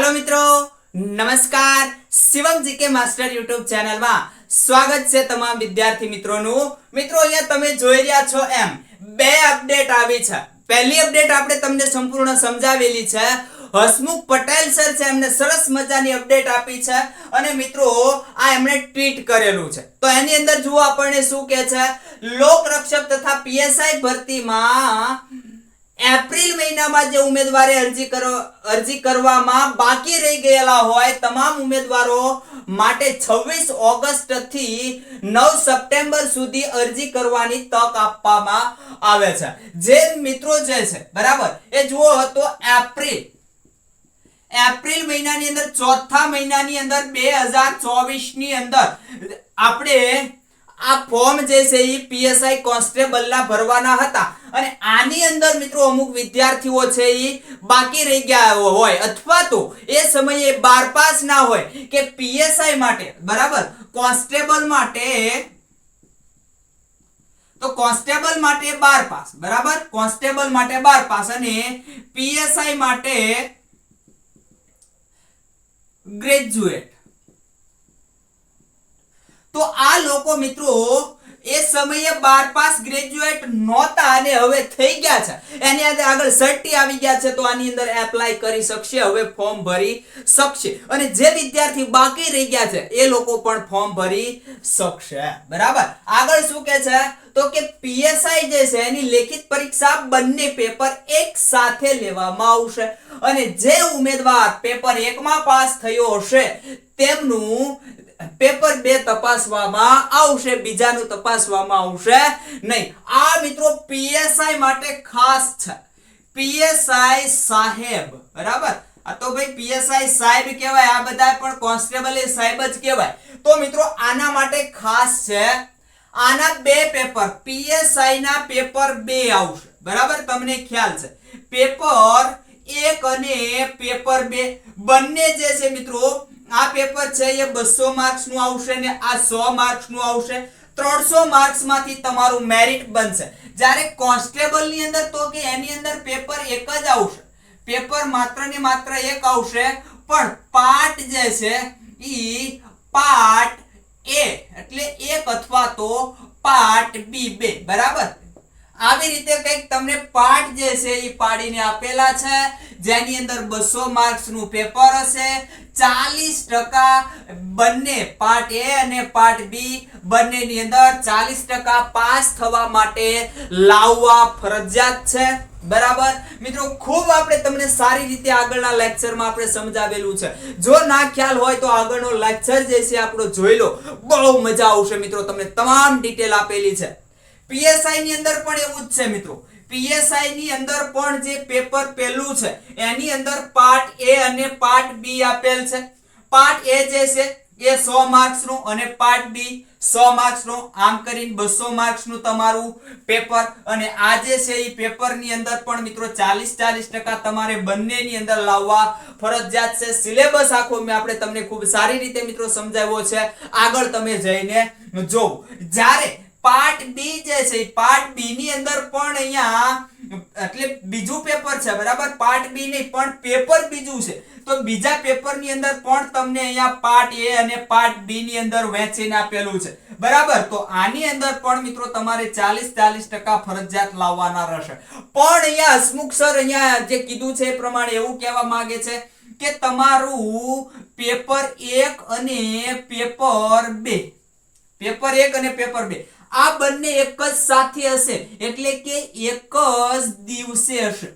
હાલો મિત્રો, નમસ્કાર. Shivam GK master YouTube ચેનલમાં સ્વાગત છે તમામ વિદ્યાર્થી મિત્રોનું. મિત્રો, અહીંયા તમે જોઈ રહ્યા છો એમ, બે અપડેટ આવી છે. પહેલી અપડેટ આપણે તમને સંપૂર્ણ સમજાવેલી છે. હસમુખ પટેલ સર છે, એમને સરસ મજાની અપડેટ આપી છે અને મિત્રો, આ એમણે ટ્વીટ કરેલું છે. તો એની અંદર જુઓ આપણને શું કહે છે. લોક રક્ષક તથા પીએસઆઈ ભરતીમાં એપ્રિલ મહિનામાં જે ઉમેદવારે અરજી કરો, અરજી કરવામાં બાકી રહી ગયેલા હોય, તમામ ઉમેદવારો માટે 26 ઓગસ્ટથી નવ સપ્ટેમ્બર સુધી અરજી કરવાની તક આપવામાં આવે છે. જે મિત્રો જે છે, બરાબર? એ જુઓ તો એપ્રિલ. એપ્રિલ મહિનાની અંદર, ચોથા મહિનાની અંદર, બે હજાર ચોવીસની અંદર આપણે આ ફોર્મ જે છે એ પીએસઆઈ કોન્સ્ટેબલના ભરવાના હતા. અને આની અંદર મિત્રો અમુક વિદ્યાર્થીઓ છે એ બાકી રહી ગયા હોય. અથવા તો એ સમયે બાર પાસ ના હોય કે પીએસઆઈ માટે, બરાબર? કોન્સ્ટેબલ માટે તો કોન્સ્ટેબલ માટે બાર પાસ બરાબર? કોન્સ્ટેબલ માટે બાર પાસ અને પીએસઆઈ માટે ગ્રેજ્યુએટ. તો આ લોકો મિત્રો એ સમયે બાર પાસ ગ્રેજ્યુએટ નહોતા અને હવે થઈ ગયા છે. એની આજે આગળ સર્ટી આવી ગયા છે તો આની અંદર એપ્લાય કરી શકશે, હવે ફોર્મ ભરી શકશે. અને જે વિદ્યાર્થી બાકી રહી ગયા છે, એ લોકો પણ ફોર્મ ભરી શકશે. બરાબર? આગળ શું કે છે? તો કે પીએસઆઈ જે છે, એની લેખિત પરીક્ષા બંને પેપર એક સાથે લેવામાં આવશે. અને જે ઉમેદવાર પેપર એકમાં પાસ થયો હશે, તેમનું પેપર બે તપાસવામાં આવશે, બીજાનું તપાસવામાં આવશે નહીં. આ મિત્રો પીએસઆઈ માટે ખાસ છે. પીએસઆઈ સાહેબ, બરાબર? આ તો ભાઈ પીએસઆઈ સાહેબ કહેવાય, આ બધા પણ કોન્સ્ટેબલ સાહેબ જ કહેવાય. તો મિત્રો, આના માટે ખાસ છે, આના બે પેપર પીએસઆઈ ના પેપર બે આવશે. બરાબર? તમને ખ્યાલ છે. પેપર એક અને પેપર બે. બંને જે છે મિત્રો આ પેપર છે એ બસો માર્ક્સનું આવશે ને આ સો માર્ક્સનું આવશે. ત્રણસો માર્ક્સમાંથી તમારું મેરિટ બનશે. જ્યારે કોન્સ્ટેબલની અંદર તો કે એની અંદર પેપર એક જ આવશે. પેપર માત્ર ને માત્ર એક આવશે. પણ પાર્ટ જે છે ઈ પાર્ટ એ એટલે એક અથવા તો પાર્ટ બી બે. બરાબર? આવી રીતે કંઈક તમને પાઠ જે છે એ પાડીને આપેલા છે, જેની અંદર બસો માર્ક્સનું પેપર હશે. ચાલીસ ટકા બંને પાર્ટ એ અને પાર્ટ બી બંનેની અંદર ચાલીસ ટકા પાસ થવા માટે લાવવા ફરજિયાત છે. બરાબર? મિત્રો, ખૂબ આપણે તમને સારી રીતે આગળના લેક્ચરમાં આપણે સમજાવેલું છે. જો ના ખ્યાલ હોય તો આગળનો લેક્ચર જે છે આપણો જોઈ લો. બહુ મજા આવશે મિત્રો, તમને તમામ ડિટેલ આપેલી છે. પીએસઆઈ ની અંદર પણ એવું જ છે, મિત્રો. પીએસઆઈ ની અંદર પણ જે પેપર પહેલું છે, એની અંદર પાર્ટ એ અને પાર્ટ બી આપેલ છે. પાર્ટ એ જે છે, એ સો માર્ક્સનું અને પાર્ટ બી સો માર્ક્સનું. આમ કરીને બસો માર્ક્સનું તમારું પેપર અને આ જે છે, એ પેપરની અંદર પણ, મિત્રો 40 40 ટકા તમારે બંનેની અંદર લાવવા ફરજિયાત છે. સિલેબસ આખો મેં આપણે તમને ખૂબ સારી રીતે, મિત્રો, સમજાવ્યો છે. આગળ તમે જઈને જો જ્યારે પાર્ટ બી જે છે પાર્ટ બી ની અંદર પણ અહીંયા, એટલે બીજું પેપર છે, બરાબર? પાર્ટ બી નહીં, પણ પેપર બીજું છે. તો બીજા પેપરની અંદર પણ તમને અહીંયા પાર્ટ એ અને પાર્ટ બી ની અંદર વહેંચીને આપેલું છે. બરાબર? તો આની અંદર પણ મિત્રો તમારે 40 40 ટકા ફરજિયાત લાવવાના રહેશે. પણ અહીંયા હસમુખ સર અહીંયા જે કીધું છે એ પ્રમાણે એવું કહેવા માંગે છે કે તમારું પેપર એક અને પેપર બે. પેપર એક અને પેપર બે. આ બંને એક જ સાથે હશે. એટલે કે એક જ દિવસે હશે.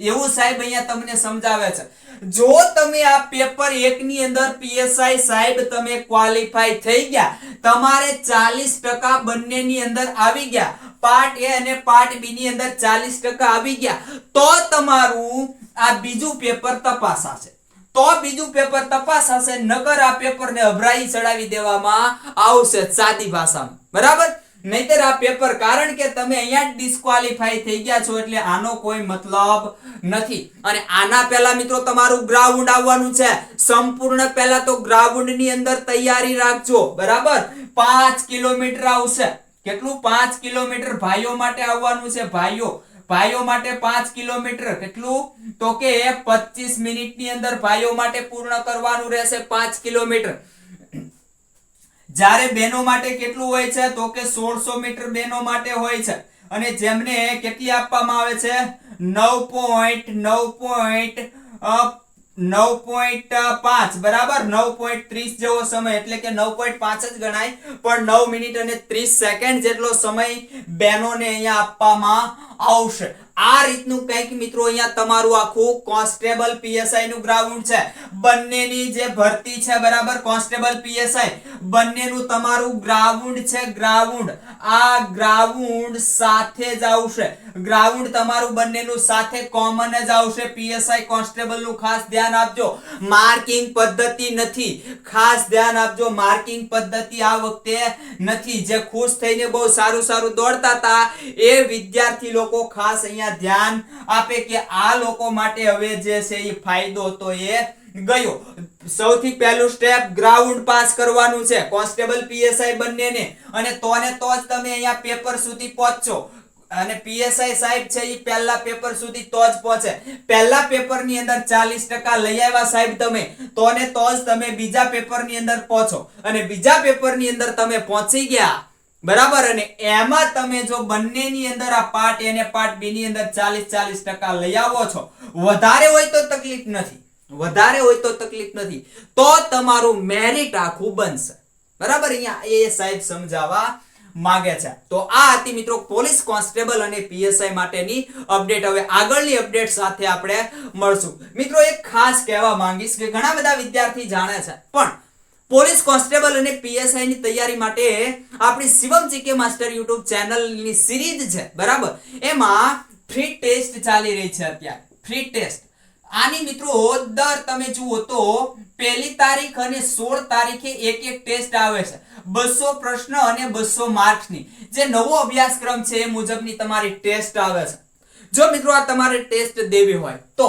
એવું સાહેબ અહીંયા તમને સમજાવે છે. જો તમે આ પેપર એક ની અંદર પીએસઆઈ સાહેબ તમે ક્વોલિફાય થઈ ગયા, તમારે 40% ટકા બંનેની અંદર આવી ગયા. પાર્ટ એ અને પાર્ટ બી ની અંદર 40% ટકા આવી ગયા. તો તમારું આ બીજું પેપર તપાસાશે. તો બીજું પેપર તપાસાશે, નકર આ પેપરને અભરાઈ ચડાવી દેવામાં આવશે સાદી ભાષામાં. બરાબર? નહીતર આ પેપર કારણ કે તમે અહીંયા ડિસ્ક્વોલિફાઈ થઈ ગયા છો એટલે આનો કોઈ મતલબ નથી. અને આના પહેલા મિત્રો તમારું ગ્રાઉન્ડ આવવાનું છે. સંપૂર્ણ પહેલા તો ગ્રાઉન્ડની અંદર તૈયારી રાખજો, બરાબર? પાંચ કિલોમીટર આવશે. કેટલું? પાંચ કિલોમીટર ભાઈઓ માટે આવવાનું છે, ભાઈઓ. ભાઈઓ માટે પાંચ કિલોમીટર. કેટલું? તો કે પચીસ મિનિટની અંદર ભાઈઓ માટે પૂર્ણ કરવાનું રહેશે પાંચ કિલોમીટર. જ્યારે બહેનો માટે કેટલું હોય છે? તો કે સોળસો મીટર બહેનો માટે હોય છે. અને જેમને કેટલી આપવામાં આવે છે? નવ પોઈન્ટ નવ પોઈન્ટ નવ પોઈન્ટ પાંચ. બરાબર? નવ પોઈન્ટ ત્રીસ જેવો સમય. એટલે કે નવ પોઈન્ટ પાંચ જ ગણાય. પણ નવ મિનિટ અને ત્રીસ સેકન્ડ જેટલો સમય બહેનોને અહીંયા આપવામાં આવશે. આ રીતનું કંઈક મિત્રો અહીંયા તમારું આખું કોન્સ્ટેબલ પીએસઆઈ નું ગ્રાઉન્ડ છે. બંનેની જે ભરતી છે, બરાબર? કોન્સ્ટેબલ પીએસઆઈ બંનેનું તમારું ગ્રાઉન્ડ છે, ગ્રાઉન્ડ. આ ગ્રાઉન્ડ સાથે જ આવશે. ગ્રાઉન્ડ તમારું બંનેનું સાથે કોમન જ આવશે. પીએસઆઈ કોન્સ્ટેબલનું ખાસ ધ્યાન આપજો. માર્કિંગ પદ્ધતિ નથી. ખાસ ધ્યાન આપજો. માર્કિંગ પદ્ધતિ આ વખતે નથી. જે ખુશ થઈને બહુ સારું સારું દોડતા હતા, એ વિદ્યાર્થી લોકો ખાસ અહીંયા ધ્યાન આપે કે આ લોકો માટે હવે જે છે એ ફાયદો તો એ ગયો. સૌથી પહેલું સ્ટેપ ગ્રાઉન્ડ પાસ કરવાનું છે. કોન્સ્ટેબલ પીએસઆઈ બંનેને. અને તોને તો જ તમે અહીંયા પેપર સુધી પહોંચશો. અને પીએસઆઈ સાહેબ છે એ પહેલા પેપર સુધી તો જ પહોંચે. પહેલા પેપરની અંદર ચાલીસ ટકા લઈ આવ્યા સાહેબ તમે. તો ને તો જ તમે બીજા પેપરની અંદર પહોંચો. અને બીજા પેપરની અંદર તમે પહોંચી ગયા. બરાબર? અને એમાં તમે જો બંનેની અંદર આ પાર્ટ એ ને પાર્ટ બી ની અંદર ચાલીસ ચાલીસ ટકા લઈ આવો છો. વધારે હોય તો તકલીફ નથી. વધારે હોય તો તકલીફ નથી. તો તમારું મેરિટ આખું બનશે. બરાબર? અહીંયા એ સાહેબ સમજાવવા માંગે છે. તો આ હતી મિત્રો પોલીસ કોન્સ્ટેબલ અને પીએસઆઈ માટેની અપડેટ. હવે આગળની અપડેટ સાથે આપણે મળશું. મિત્રો એક ખાસ કહેવા માંગીશ કે ઘણા બધા વિદ્યાર્થી જાણે છે, પણ પોલીસ કોન્સ્ટેબલ અને પીએસઆઈ ની તૈયારી માટે આપણી શિવમ જીકે માસ્ટર યુટ્યુબ ચેનલની સિરીઝ છે. બરાબર? એમાં ફ્રી ટેસ્ટ ચાલી રહી છે અત્યારે. ફ્રી ટેસ્ટ આની મિત્રો, દર તમે જુઓ તો પહેલી તારીખ અને સોળ તારીખે એક એક ટેસ્ટ આવે છે. બસો પ્રશ્ન અને બસો માર્ક્સની. જે નવો અભ્યાસક્રમ છે એ મુજબની તમારી ટેસ્ટ આવે છે. જો મિત્રો આ તમારે ટેસ્ટ દેવી હોય, તો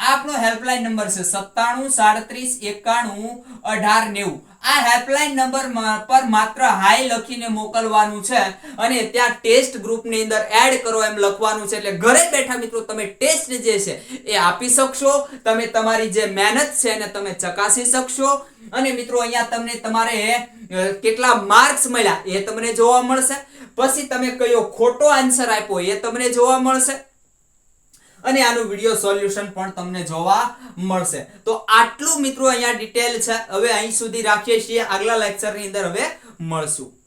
આપણો હેલ્પલાઇન નંબર છે સત્તાણું સાડત્રીસ એકાણું અઢાર નેવું. આ હેલ્પલાઇન નંબર પર માત્ર હાઈ લખીને મોકલવાનું છે અને ત્યાં ટેસ્ટ ગ્રુપની અંદર એડ કરો એમ લખવાનું છે. એટલે ઘરે બેઠા મિત્રો તમે ટેસ્ટ જે છે એ આપી શકશો. તમે તમારી જે મહેનત છે એને તમે ચકાસી શકશો. અને મિત્રો અહીંયા તમને તમારે કેટલા માર્ક્સ મળ્યા એ તમને જોવા મળશે. પછી તમે કયો ખોટો આન્સર આપ્યો એ તમને જોવા મળશે. અને આનું વીડિયો સોલ્યુશન પણ તમને જોવા મળશે. તો આટલું મિત્રો અહીંયા ડિટેલ છે. હવે અહીં સુધી રાખીએ છીએ. આગલા લેક્ચરની અંદર હવે મળશું.